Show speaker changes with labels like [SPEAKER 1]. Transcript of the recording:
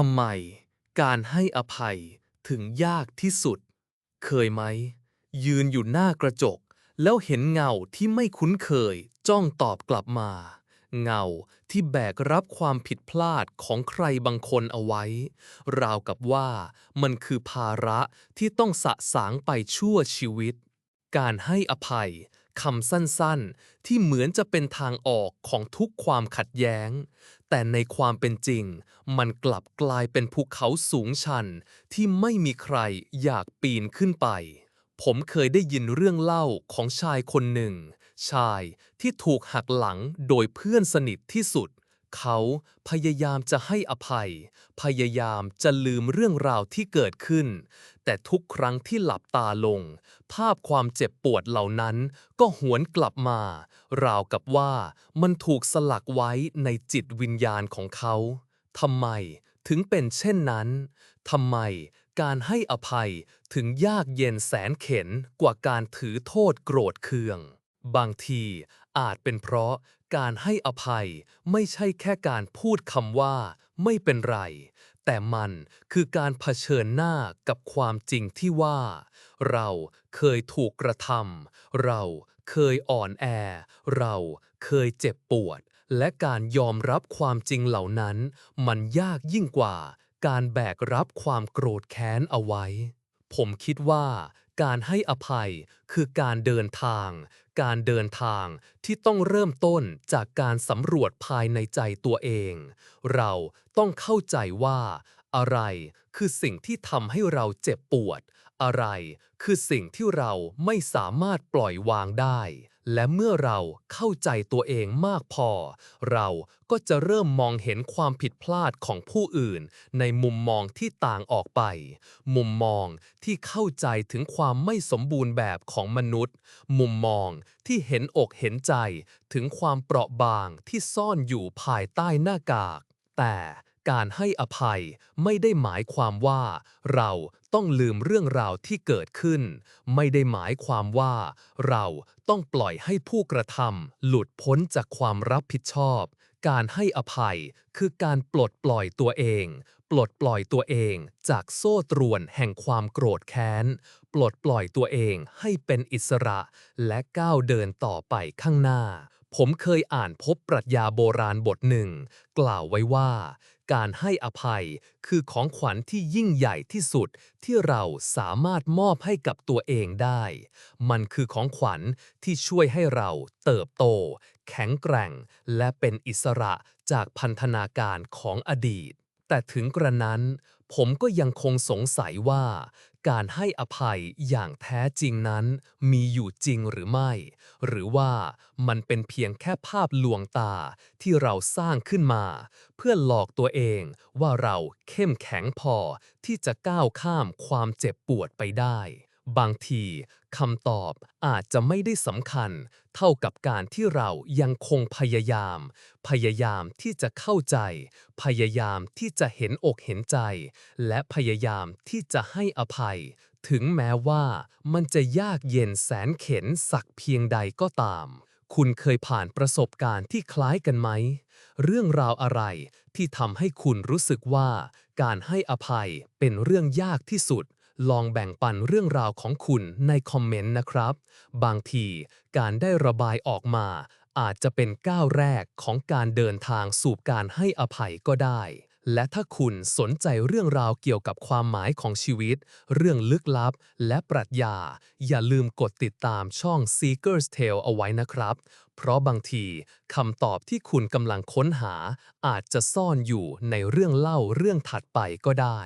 [SPEAKER 1] ทำไมการให้อภัยถึงยากที่สุด เคยไหม ยืนอยู่หน้ากระจก แล้วเห็นเงาที่ไม่คุ้นเคย จ้องตอบกลับมา เงาที่แบกรับความผิดพลาดของใครบางคนเอาไว้ ราวกับว่ามันคือภาระที่ต้องสะสางไปชั่วชีวิต การให้อภัย คำสั้นๆ ที่เหมือนจะเป็นทางออกของทุกความขัดแย้ง แต่ในความเป็นจริง มันกลับกลายเป็นภูเขาสูงชัน ที่ไม่มีใครอยากปีนขึ้นไป ผมเคยได้ยินเรื่องเล่าของชายคนหนึ่ง ชายที่ถูกหักหลังโดยเพื่อนสนิทที่สุด เขาพยายามจะให้อภัย พยายามจะลืมเรื่องราวที่เกิดขึ้น แต่ทุกครั้งที่หลับตาลง ภาพความเจ็บปวดเหล่านั้นก็หวนกลับมา ราวกับว่ามันถูกสลักไว้ในจิตวิญญาณของเขาทำไมถึงเป็นเช่นนั้นทำไมการให้อภัยถึงยากเย็นแสนเข็นกว่าการถือโทษโกรธเคือง บางทีอาจเป็นเพราะ การให้อภัยไม่ใช่แค่การพูดคำว่าไม่เป็นไร แต่มันคือการเผชิญหน้ากับความจริงที่ว่า เราเคยถูกกระทำเราเคยอ่อนแอ เราเคยเจ็บปวด และการยอมรับความจริงเหล่านั้น มันยากยิ่งกว่าการแบกรับความโกรธแค้นเอาไว้ ผมคิดว่า การให้อภัยคือการเดินทาง การเดินทางที่ต้องเริ่มต้นจากการสำรวจภายในใจตัวเอง เราต้องเข้าใจว่า อะไรคือสิ่งที่ทำให้เราเจ็บปวด อะไรคือสิ่งที่เราไม่สามารถปล่อยวางได้ และเมื่อเราเข้าใจตัวเองมากพอ เราก็จะเริ่มมองเห็นความผิดพลาดของผู้อื่น ในมุมมองที่ต่างออกไป มุมมองที่เข้าใจถึงความไม่สมบูรณ์แบบของมนุษย์ มุมมองที่เห็นอกเห็นใจถึงความเปราะบางที่ซ่อนอยู่ภายใต้หน้ากาก แต่ การให้อภัยไม่ได้หมายความว่า เราต้องลืมเรื่องราวที่เกิดขึ้น ไม่ได้หมายความว่า เราต้องปล่อยให้ผู้กระทำหลุดพ้นจากความรับผิดชอบ การให้อภัยคือการปลดปล่อยตัวเอง ปลดปล่อยตัวเองจากโซ่ตรวนแห่งความโกรธแค้น ปลดปล่อยตัวเองให้เป็นอิสระ และก้าวเดินต่อไปข้างหน้าผมเคยอ่านพบปรัชญาโบราณบทหนึ่ง กล่าวไว้ว่า การให้อภัย คือของขวัญที่ยิ่งใหญ่ที่สุดที่เราสามารถมอบให้กับตัวเองได้ มันคือของขวัญที่ช่วยให้เราเติบโต แข็งแกร่ง และเป็นอิสระจากพันธนาการของอดีต แต่ถึงกระนั้น ผมก็ยังคงสงสัยว่า การให้อภัยอย่างแท้จริงนั้นมีอยู่จริงหรือไม่ หรือว่ามันเป็นเพียงแค่ภาพลวงตาที่เราสร้างขึ้นมา เพื่อหลอกตัวเองว่าเราเข้มแข็งพอที่จะก้าวข้ามความเจ็บปวดไปได้ บางทีคำตอบอาจจะไม่ได้สำคัญ เท่ากับการที่เรายังคงพยายาม พยายามที่จะเข้าใจ พยายามที่จะเห็นอกเห็นใจ และพยายามที่จะให้อภัย ถึงแม้ว่ามันจะยากเย็นแสนเข็นสักเพียงใดก็ตาม คุณเคยผ่านประสบการณ์ที่คล้ายกันไหม เรื่องราวอะไรที่ทำให้คุณรู้สึกว่า การให้อภัยเป็นเรื่องยากที่สุด ลองแบ่งปันเรื่องราวของคุณในคอมเมนต์นะครับ บางทีการได้ระบายออกมา อาจจะเป็นก้าวแรกของการเดินทางสู่การให้อภัยก็ได้ และถ้าคุณสนใจเรื่องราวเกี่ยวกับความหมายของชีวิต เรื่องลึกลับ และปรัชญา อย่าลืมกดติดตามช่อง Seeker's Tale เอาไว้นะครับ เพราะบางทีคำตอบที่คุณกำลังค้นหา อาจจะซ่อนอยู่ในเรื่องเล่าเรื่องถัดไปก็ได้